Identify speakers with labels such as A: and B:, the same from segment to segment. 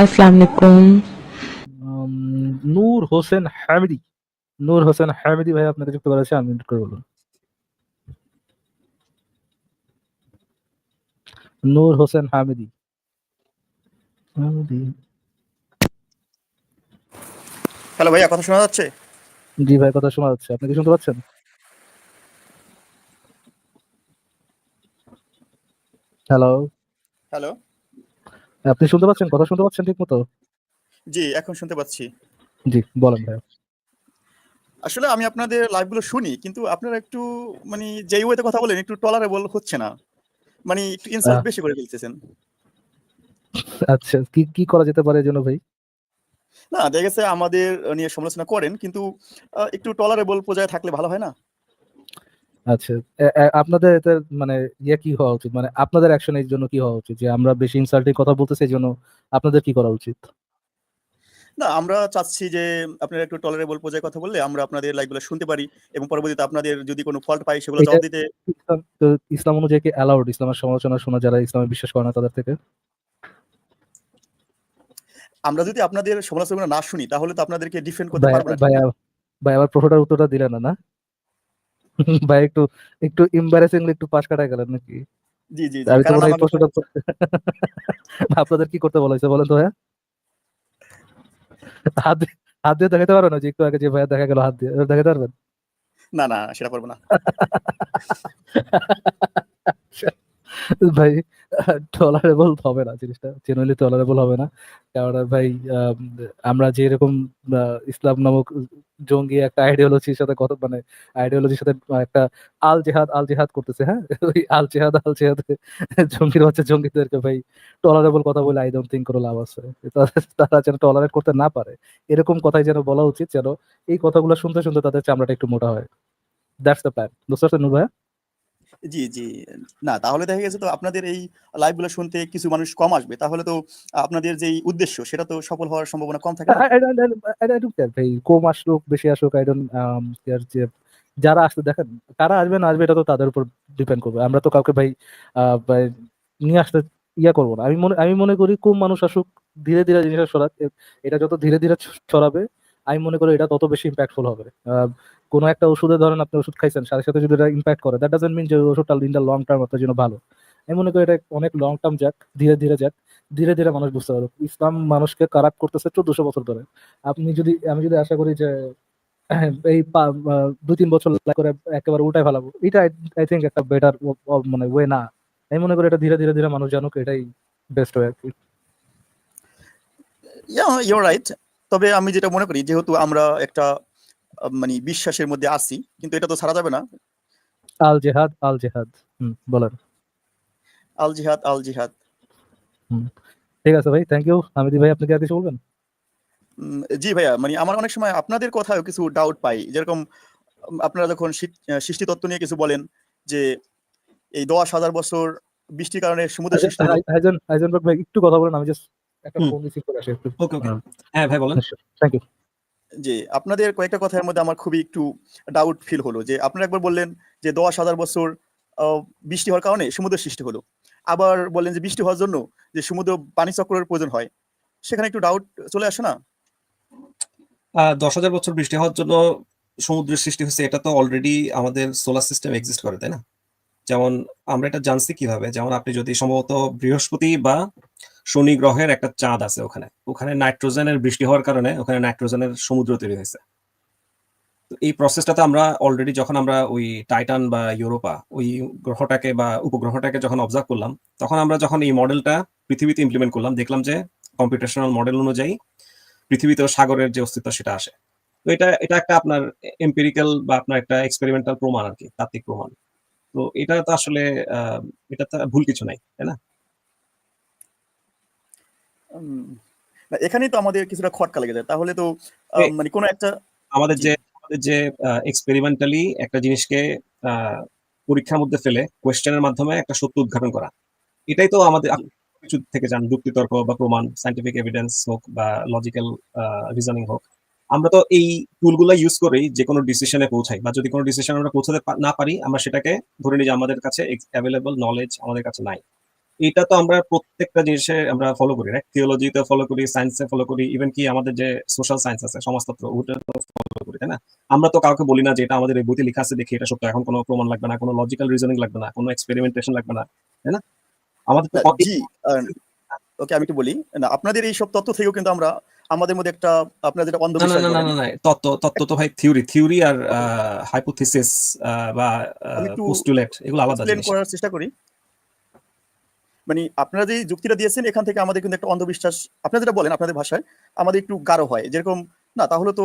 A: আসসালামু আলাইকুম
B: নূর হোসেন হামিদি। নূর হোসেন হামিদি ভাই আপনাকে যুক্ত করেছে আনমিউট করে বলুন। নূর হোসেন হামিদি। হামিদি।
C: হ্যালো ভাইয়া কথা শোনা যাচ্ছে?
B: জি ভাই কথা শোনা যাচ্ছে। আপনি কি শুনতে পাচ্ছেন? হ্যালো।
C: হ্যালো।
B: আপনি শুনতে পাচ্ছেন? কথা শুনতে পাচ্ছেন ঠিক মতো
C: জি এখন শুনতে পাচ্ছি।
B: জি বলেন ভাই
C: আসলে আমি আপনাদের লাইভগুলো শুনি কিন্তু আপনারা একটু মানে যেই ওয়েতে কথা বলেন একটু টলারেবল হচ্ছে না। মানে একটু ইনসাল্ট বেশি করে ফেলতেছেন।
B: আচ্ছা কি কি করা যেতে পারে জন্য ভাই?
C: না দেখা গেছে আমাদের নিয়ে সমালোচনা করেন কিন্তু একটু টলারেবল পর্যায়ে থাকলে ভালো হয় না?
B: আচ্ছা আপনাদের এতে মানে ইয়ে কি হওয়া উচিত? মানে আপনাদের অ্যাকশন এর জন্য কি হওয়া উচিত? যে আমরা বেশি ইনসাল্টিং কথা বলতেছি এই জন্য আপনাদের কি করা উচিত?
C: না আমরা চাচ্ছি যে আপনারা একটু টলারেবল পর্যায়ে কথা বললে আমরা আপনাদের লাইভগুলো শুনতে পারি এবং পরবর্তীতে আপনাদের যদি কোনো ফল্ট পাই সেগুলো জবাব দিতে
B: ইসলাম অনুযায়ী কি অ্যালাউড ইসলামের সমালোচনা শোনা যারা ইসলামে বিশ্বাস করে না তাদের থেকে?
C: আমরা যদি আপনাদের সমালোচনা না শুনি তাহলে তো আপনাদেরকে ডিফেন্ড করতে পারব না।
B: ভাই ভাই আবার প্রশ্নটার উত্তরটা দিলেন না না? ভাই একটু একটু এম্বারেসিংলি একটু পাশ কাটায় গেলেন নাকি?
C: জি জি
B: আমি তো
C: কারণ
B: এই প্রশ্নটা আপনাদের কি করতে বলা হয়েছে বলেন তো ভাইয়া? হাত দিয়ে- হাত দিয়ে দেখাতে পারবেন না যে একটু আগে যে ভাইয়া দেখা গেল হাত দিয়ে দেখাতে পারবেন?
C: না না সেটা করব না।
B: ভাই টলারেবল হবে না জিনিসটা। জেনুইনলি টলারেবল হবে না। কারণ ভাই আম, আমরা যে এরকম ইসলাম নামক জঙ্গি একটা আইডিওলজির সাথে কত মানে আইডিওলজির সাথে একটা আল জেহাদ আল জেহাদ করতেছে হ্যাঁ? ওই আল জেহাদ আল জেহাদ জঙ্গির বাচ্চা জঙ্গিদেরকে ভাই টলারেবল কথা বলে আই ডোন্ট থিঙ্ক কোনো লাভ আছে। তারা- যেন টলারেট করতে না পারে। এরকম কথাই যেন বলা উচিত যেন এই কথাগুলো শুনতে শুনতে তাদের চামড়াটা একটু মোটা হয়। দ্যাটস দ্য প্ল্যান পারছেন ভাইয়া?
C: জি জি। না, তাহলে দেখা গেছে তো আপনাদের এই লাইভগুলো শুনতে কিছু মানুষ কম আসবে। তাহলে তো আপনাদের যেই উদ্দেশ্য, সেটা তো সফল হওয়ার সম্ভাবনা কম থাকে না?
B: I don't ভাই কম আসুক, বেশি আসুক আই ডোন্ট কেয়ার যে যারা আসবে, দেখেন, কারা আসবে, না আসবে, এটা তো তাদের উপর ডিপেন্ড করবে। আমরা তো কাউকে ভাই নিয়ে আসতে ইয়া করব না। আমি মনে আমি মনে করি কম মানুষ আসুক, ধীরে ধীরে জিনিসটা ছড়াক এটা যত ধীরে ধীরে ছড়াবে আমি মনে করি এটা তত বেশি ইম্প্যাক্টফুল হবে। কোনো একটা ওষুধে ধরেন আপনি ওষুধ খাইছেন, সাথে সাথে যদি এটা ইম্প্যাক্ট করে দ্যাট ডাজেন্ট মিন যে ওষুধটা ইন দ্য লং টার্ম আপনার জন্য ভালো। আমি মনে করি এটা অনেক লং টার্ম যাক, ধীরে ধীরে যাক, ধীরে ধীরে মানুষ বুঝতে পারবে ইসলাম মানুষকে কারাপ করতেছে চোদ্দশো বছর ধরে। আপনি যদি, আমি যদি আশা করি যে এই দুই তিন বছর করে একেবারে উল্টায় ফেলাবো, এটা আই থিঙ্ক একটা বেটার মানে ওয়ে না। আমি মনে করি এটা ধীরে ধীরে ধীরে মানুষ জানুক, এটাই বেস্ট ওয়ে আর কি।
C: ইয়া রাইট তবে আমি যেটা মনে করি যেহেতু আমরা একটা মানে বিশ্বাসের মধ্যে আছি কিন্তু এটা তো ছাড়া যাবে না।
B: আল জেহাদ আল জেহাদ। হুম বলেন।
C: আল জিহাদ আল জিহাদ।
B: ঠিক আছে ভাই থ্যাংক ইউ হামিদি ভাই আপনি কি আর কিছু বলবেন?
C: জি ভাইয়া মানে আমার অনেক সময় আপনাদের কথাও কিছু ডাউট পাই। যেরকম আপনারা যখন সৃষ্টি তত্ত্ব নিয়ে কিছু বলেন যে এই দশ হাজার বছর বৃষ্টির কারণে সমুদ্র সৃষ্টি
B: একটু কথা বলেন আমি জাস্ট একটা ফোন রিসিভ করে আসি
D: ওকে ওকে হ্যাঁ। ভাই বলেন।
B: থ্যাংক ইউ
C: যে আপনাদের কয়েকটা কথার মধ্যে আমার খুবই একটু ডাউট ফিল হলো যে আপনারা একবার বললেন যে দশ হাজার বছর বৃষ্টি হওয়ার কারণে সমুদ্র সৃষ্টি হলো। আবার বললেন যে বৃষ্টি হওয়ার জন্য যে সমুদ্র পানি চক্রের প্রয়োজন হয়। সেখানে একটু ডাউট চলে আসে না?
D: দশ হাজার বছর বৃষ্টি হওয়ার জন্য সমুদ্রের সৃষ্টি হয়েছে এটা তো অলরেডি আমাদের সোলার সিস্টেম এক্সিস্ট করে তাই না? যেমন আমরা এটা জানছি কীভাবে? যেমন আপনি যদি সম্ভবত বৃহস্পতি বা শনি গ্রহের একটা চাঁদ আছে ওখানে। ওখানে নাইট্রোজেনের বৃষ্টি হওয়ার কারণে ওখানে নাইট্রোজেনের সমুদ্র তৈরি হয়েছে। এই প্রসেসটাতে আমরা অলরেডি যখন আমরা ওই টাইটান বা ইউরোপা ওই গ্রহটাকে বা উপগ্রহটাকে যখন অবজার্ভ করলাম তখন আমরা যখন এই মডেলটা পৃথিবীতে ইমপ্লিমেন্ট করলাম দেখলাম যে কম্পিউটেশনাল মডেল অনুযায়ী পৃথিবীতেও সাগরের যে অস্তিত্ব সেটা আসে। তো এটা এটা একটা আপনার এম্পিরিক্যাল বা আপনার একটা এক্সপেরিমেন্টাল প্রমাণ আর কি তাত্ত্বিক প্রমাণ। তো এটা তো আসলে এটা তো ভুল কিছু নাই তাই না,
C: এখানেই তো আমাদের কিছুটা খটকা লেগে যায়। তাহলে তো মানে কোনো একটা
D: আমাদের যে আমাদের যে এক্সপেরিমেন্টালি একটা জিনিসকে পরীক্ষার মধ্যে ফেলে কোয়েশ্চেনের মাধ্যমে একটা সত্য উদ্ঘাটন করা। এটাই তো আমাদের কিছু থেকে যান যুক্তিতর্ক বা প্রমাণ সাইন্টিফিক এভিডেন্স হোক বা লজিক্যাল রিজনিং হোক। আমরা তো এই টুলগুলো ইউজ করেই যে কোনো ডিসিশনে পৌঁছাই বা যদি কোনো ডিসিশন আমরা পৌঁছাতে না পারি আমরা সেটাকে ধরে নিই যে আমাদের কাছে অ্যাভেলেবল নলেজ আমাদের কাছে নাই। এটা তো আমরা প্রত্যেকটা জিনিসে আমরা ফলো করি রাইট থিওলজিতে ফলো করি সায়েন্সে ফলো করি ইভেন কি আমাদের যে সোশ্যাল সায়েন্স আছে সমাজতত্ত্ব ওটা ফলো করি তাই না? আমরা তো কাউকে বলি না যে এটা আমাদের এই বইতে লেখা আছে দেখি এটা সত্য এখন কোনো প্রমাণ লাগবে না কোনো লজিক্যাল রিজনিং লাগবে না কোনো এক্সপেরিমেন্টেশন লাগবে না তাই না? আমাদের তো
C: জি ওকে আমি একটু বলি না আপনাদের এই সব তথ্য থেকেও কিন্তু আমরা আমাদের মধ্যে একটা আপনার যেটা
D: না না না না না না তত্ত্ব তত্ত্ব তো ভাই থিওরি থিওরি আর হাইপোথিসিস বা পোস্টুলেট এগুলো আলাদা জিনিস।
C: করার চেষ্টা করি। মানে আপনারা যে যুক্তিটা দিয়েছেন এখান থেকে আমাদের কিন্তু একটা অন্ধবিশ্বাস আপনারা যেটা বলেন আপনাদের ভাষায় আমাদের একটু গাঢ় হয়। যেরকম না তাহলে তো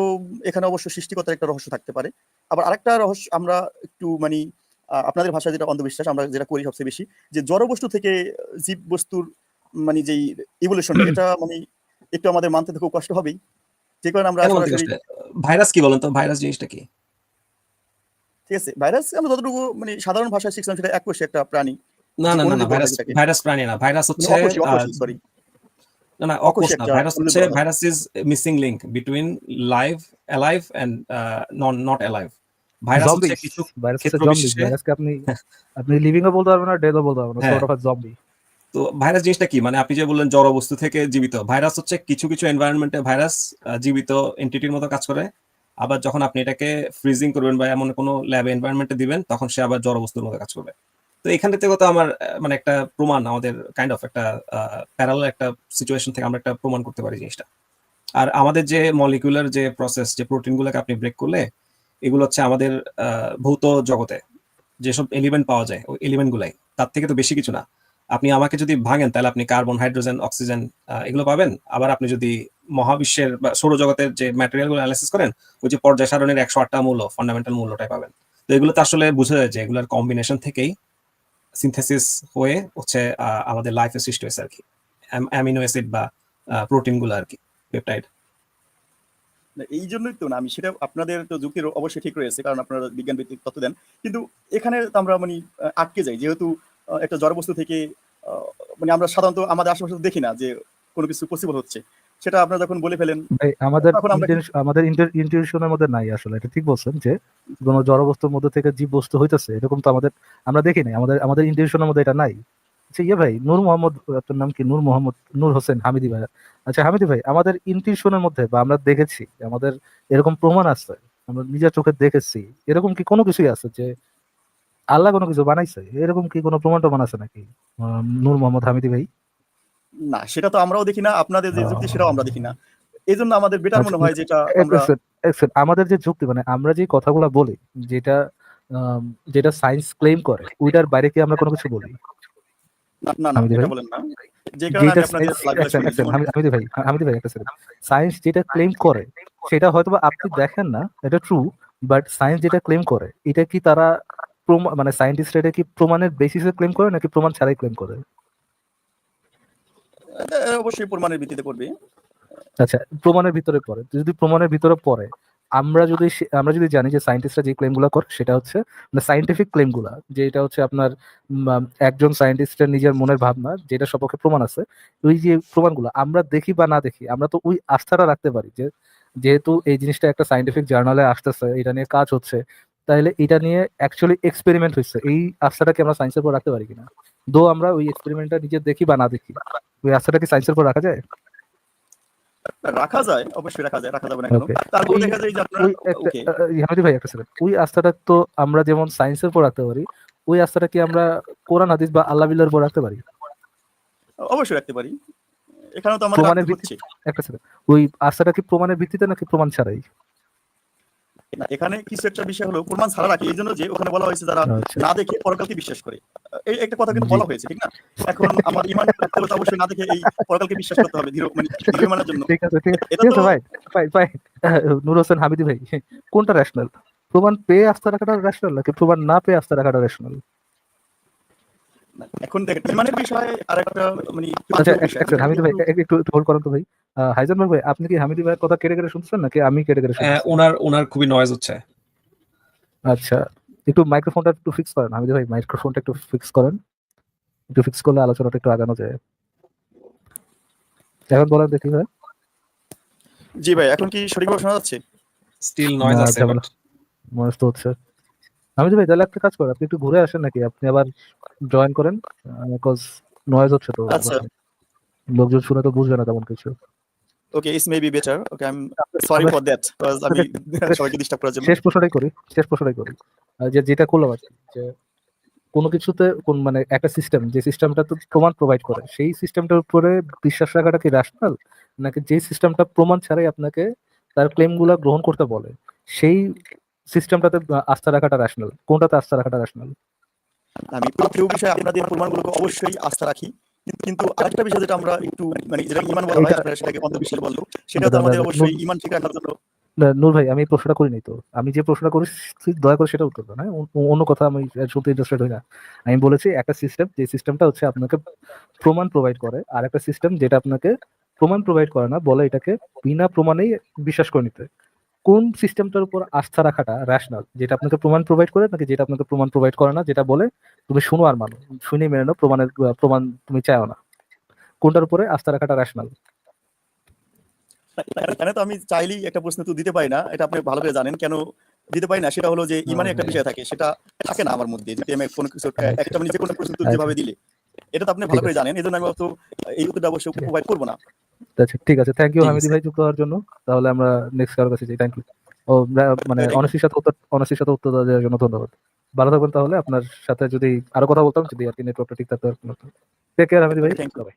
C: এখানে অবশ্য সৃষ্টিকর্তার একটা রহস্য থাকতে পারে। আবার আরেকটা রহস্য আমরা একটু মানে আপনাদের ভাষায় যেটা অন্ধবিশ্বাস আমরা যেটা করি সবচেয়ে বেশি যে জড় বস্তু থেকে জীব বস্তুর মানে যেই ইভলিউশন এটা মানে একটু আমাদের মানতে খুব কষ্ট হবেই। যে কারণে আমরা
D: ভাইরাস কি বলেন তো? ভাইরাস জিনিসটা কি?
C: ঠিক আছে ভাইরাস আমরা যতটুকু মানে সাধারণ ভাষায় শিখলাম সেটা এককোষী একটা প্রাণী।
D: না না না ভাইরাস ভাইরাস প্রাণী না ভাইরাস হচ্ছে
C: অকোষী সরি
D: না না না ভাইরাস হচ্ছে virus is missing link between live alive and non not alive. Virus হচ্ছে কিছু
B: ভাইরাস হচ্ছে ভাইরাসকে আপনি আপনি লিভিং ও বলতে পারবেন না বলতে পারবেন না
D: হ্যাঁ।
B: সর্ট অফ জম্বি
D: তো ভাইরাস জিনিসটা কি? মানে আপনি যে বললেন জড় বস্তু থেকে জীবিত ভাইরাস হচ্ছে কিছু কিছু এনভায়রনমেন্টে ভাইরাস জীবিত এন্টিটির মতো কাজ করে। আবার যখন আপনি এটাকে ফ্রিজিং করবেন বা এমন কোনো ল্যাব এনভায়রনমেন্টে দিবেন তখন সে আবার জড় বস্তুর মতো কাজ করবে। তো এখান থেকে তো আমার মানে একটা প্রমাণ, আমাদের কাইন্ড অফ একটা প্যারাল একটা সিচুয়েশন থেকে আমরা একটা প্রমাণ করতে পারি জিনিসটা। আর আমাদের যে মলিকুলার যে প্রসেস যে প্রোটিনগুলোকে আপনি ব্রেক করলে, এগুলো হচ্ছে আমাদের ভৌত জগতে যেসব এলিমেন্ট পাওয়া যায়, ওই এলিমেন্ট গুলাই, তার থেকে তো বেশি কিছু না। আপনি আমাকে যদি ভাঙেন, তাহলে আপনি কার্বন হাইড্রোজেন অক্সিজেন এগুলো পাবেন। আবার আপনি যদি মহাবিশ্বের বা সৌরজগতের যে ম্যাটেরিয়ালগুলো অ্যানালাইসিস করেন, ওই যে পর্যায় সারণের একশো আটটা মূল্য ফান্ডামেন্টাল মূল্যটাই পাবেন। তো এগুলো তো আসলে বোঝা যায় যে এগুলোর কম্বিনেশন থেকেই সিনথেসিস হয়ে হচ্ছে আমাদের লাইফের সৃষ্টি হয়েছে আর কি। অ্যামিনো অ্যাসিড বা প্রোটিনগুলো আর কি পেপটাইড
C: এই জন্যই তো না, আমি সেটা আপনাদের তো যুক্তির অবশ্যই ঠিক রয়েছে, কারণ আপনারা বিজ্ঞান ভিত্তিক তথ্য দেন। কিন্তু এখানে তো আমরা মানে আটকে যাই, যেহেতু একটা জড়বস্তু থেকে মানে আমরা সাধারণত আমাদের আশেপাশে দেখি না যে কোনো কিছু পসিবল হচ্ছে। সেটা আপনারা যখন বলে ফেলেন
B: ভাই আমাদের আমাদের ইন্টিউশনের মধ্যে নাই আসলে এটা ঠিক বলছেন যে কোনো জড় বস্তুর মধ্যে থেকে জীব বস্তু হইতেছে এরকম তো আমাদের আমরা দেখি নাই আমাদের আমাদের ইন্টিউশনের মধ্যে এটা নাই। আচ্ছা ইয়ে ভাই নূর মোহাম্মদ আপনার নাম কি? নূর মোহাম্মদ নূর হোসেন হামিদি ভাই। আচ্ছা হামিদি ভাই আমাদের ইন্টিউশনের মধ্যে বা আমরা দেখেছি আমাদের এরকম প্রমাণ আছে আমরা নিজের চোখে দেখেছি এরকম কি কোনো কিছুই আছে যে আল্লাহ কোনো কিছু বানাইছে? এরকম কি কোনো প্রমাণ টমাণ আছে নাকি? নূর মোহাম্মদ হামিদি ভাই?
C: না সেটা তো আমরাও দেখি না আপনাদের যে যুক্তি সেটাও আমরা দেখি না। এই জন্য আমাদের বেটার মনে হয় যেটা আমরা
B: Excellent, excellent. আমাদের যে যুক্তি মানে আমরা যে কথাগুলো বলি যেটা যেটা সায়েন্স ক্লেম করে ওইটার বাইরে কি আমরা কোনো কিছু বলি? যেটা সায়েন্স যেটা ক্লেম করে সেটা হয়তো আপনি দেখেন না এটা ট্রু বাট সায়েন্স যেটা ক্লেম করে এটা কি তারা মানে সায়েন্টিস্ট এটা কি প্রমাণের বেসিসে ক্লেম করে নাকি প্রমাণ ছাড়াই ক্লেম করে?
C: অবশ্যই প্রমাণের ভিত্তিতে করবে।
B: আচ্ছা প্রমাণের ভিতরে পড়ে। যদি প্রমাণের ভিতরে পড়ে, আমরা যদি আমরা যদি জানি যে সায়েন্টিস্টরা যে ক্লেমগুলো করে, সেটা হচ্ছে মানে সাইন্টিফিক ক্লেমগুলা যে এটা হচ্ছে আপনার একজন সায়েন্টিস্টের নিজের মনের ভাবনা, যেটা সপক্ষে প্রমাণ আছে, ওই যে প্রমাণগুলো আমরা দেখি বা না দেখি, আমরা তো ওই আস্থাটা রাখতে পারি যে, যেহেতু এই জিনিসটা একটা সাইন্টিফিক জার্নালে আসতেছে, এটা নিয়ে কাজ হচ্ছে, তাহলে এটা নিয়ে অ্যাকচুয়ালি এক্সপেরিমেন্ট হচ্ছে। এই আস্থাটাকে আমরা সায়েন্সের উপর রাখতে পারি কিনা? দো আমরা ওই এক্সপেরিমেন্টটা নিজে দেখি বা না দেখি। ওই আস্থাটা কি সায়েন্সের উপর রাখা যায়?
C: রাখা যায় অবশ্যই রাখা যায় রাখা যাবে না তারপর দেখা যায় যে আপনারা
B: ওই একটা
C: ওকে
B: আহ, হামিদি ভাই একটা সেকেন্ড ওই আস্থাটা তো আমরা যেমন সায়েন্সের উপর রাখতে পারি ওই আস্থাটা কি আমরা কোরআন হাদিস বা আল্লাহ বিল্লার উপর রাখতে পারি?
C: অবশ্যই রাখতে পারি। এখানেও তো আমাদের
B: প্রমাণের
C: রাখতে
B: একটা সেকেন্ড ওই আস্থাটা কি প্রমাণের ভিত্তিতে নাকি প্রমাণ ছাড়াই?
C: এখানে কিছু একটা বিষয় হলো কোরবান ছাড়া রাখি এই জন্য যে ওখানে বলা হয়েছে যারা
B: আচ্ছা।
C: না দেখে পরকালকে বিশ্বাস করে। এই একটা কথা কিন্তু বলা হয়েছে ঠিক না? এখন আমার ইমান অবশ্যই না দেখে এই পরকালকে বিশ্বাস করতে হবে ধীরে মানে ধীরে মানার জন্য।
B: ঠিক আছে ঠিক আছে। ভাই ভাই ভাই নূর হোসেন হামিদি ভাই কোনটা রেশনাল প্রমাণ পেয়ে আস্থা রাখাটা রেশনাল নাকি প্রমাণ না পেয়ে আস্থা রাখাটা রেশনাল
C: এখন দেখেন ইমানের বিষয়ে আর একটা মানে
B: আচ্ছা
C: আন্তরিক বিষয়।
B: এক সেকেন্ড হামিদি ভাই একটু একটু হোল্ড করেন তো ভাই। হাইজেনবার্গ ভাই আপনি কি হামিদি ভাইয়ের কথা কেটে কেটে শুনছেন নাকি আমি কেটে কেটে শুনছি
D: ওনার ওনার খুবই নয়েজ হচ্ছে।
B: আচ্ছা একটু মাইক্রোফোনটা একটু ফিক্স করেন হামিদি ভাই মাইক্রোফোনটা একটু ফিক্স করেন। একটু ফিক্স করলে আলোচনাটা একটু আগানো যায়। এখন বলেন দেখি ভাই।
C: জি ভাই এখন কি সঠিকভাবে শোনা যাচ্ছে?
D: স্টিল নয়েজ আছে
B: মনে তো হচ্ছে। হামিদি ভাই তাহলে একটা কাজ করেন আপনি একটু ঘুরে আসেন নাকি? আপনি আবার জয়েন করেন বিকজ নয়েজ হচ্ছে তো
C: আচ্ছা।
B: লোকজন শুনে তো বুঝবে না তেমন কিছু।
C: Okay is may be better okay I am sorry for that because আমি সবাইকে ডিস্টার্ব করার জন্য।
B: শেষ প্রশ্নটাই করি শেষ প্রশ্নটাই করি। যে যেটা করলাম আর যে কোনো কিছুতে কোন মানে একটা সিস্টেম যে সিস্টেমটা তো প্রমাণ প্রোভাইড করে সেই সিস্টেমটার উপরে বিশ্বাস রাখাটা কি ন্যাশনাল নাকি যে সিস্টেমটা প্রমাণ ছাড়াই আপনাকে তার ক্লেমগুলা গ্রহণ করতে বলে সেই সিস্টেমটাতে আস্থা রাখাটা ন্যাশনাল কোনটাতে আস্থা রাখাটা ন্যাশনাল
C: আমি কেউ বিষয়ে আপনাদের প্রমাণগুলোকে অবশ্যই আস্থা রাখি। কিন্তু- আরেকটা বিষয় যেটা আমরা একটু মানে যেটা ইমান বলা হয় আপনারা সেটাকে অন্ধবিশ্বাস বলল সেটা তো আমাদের অবশ্যই ইমান ঠিক রাখার জন্য
B: নূর ভাই আমি প্রশ্নটা করিনি তো। আমি যে প্রশ্নটা করি দয়া করে সেটা উত্তর দাও হ্যাঁ? অন্য- অন্য কথা আমি শুনতে ইন্টারেস্টেড হই না। আমি বলেছি একটা সিস্টেম যে সিস্টেমটা হচ্ছে আপনাকে প্রমাণ প্রোভাইড করে আর একটা সিস্টেম যেটা আপনাকে প্রমাণ প্রোভাইড করে না বলে এটাকে বিনা প্রমাণেই বিশ্বাস করে নিতে। কোন সিস্টেমটার উপর আস্থা রাখাটা রেশনাল যেটা আপনাকে প্রমাণ প্রোভাইড করে নাকি যেটা আপনাকে প্রমাণ প্রোভাইড করে না যেটা বলে তুমি শুনো আর মানো। শুনে মেনে নাও প্রমাণের প্রমাণ তুমি চাও না। কোনটার উপরে আস্থা রাখাটা রেশনাল
C: এখানে তো আমি চাইলেই একটা প্রশ্ন তো দিতে পারি না এটা আপনি ভালো করে জানেন। কেন দিতে পারি না? সেটা হলো যে ইমানে একটা বিষয় থাকে সেটা থাকে না আমার মধ্যে। যদি আমি কোনো কিছু একটা মানে যে কোনো প্রশ্ন যেভাবে দিলে এটা তো আপনি ভালো করে জানেন এই জন্য আমি অত এই উত্তরটা অবশ্যই প্রোভাইড করব না।
B: আচ্ছা ঠিক আছে। থ্যাংক ইউ হামিদ ভাই যুক্ত হওয়ার জন্য। তাহলে আমরা নেক্সট কারোর কাছে যাই। থ্যাংক ইউ ও মানে
C: অনসির
B: অনেস্টির সাথে উত্তর অনেস্টির সাথে উত্তর দেওয়ার জন্য ধন্যবাদ। ভালো থাকবেন তাহলে। আপনার সাথে যদি আরও কথা বলতাম যদি আর কি নেটওয়ার্কটা ঠিক থাকতো টেক কেয়ার হামিদি ভাই।
C: Thank you
B: Bye-bye.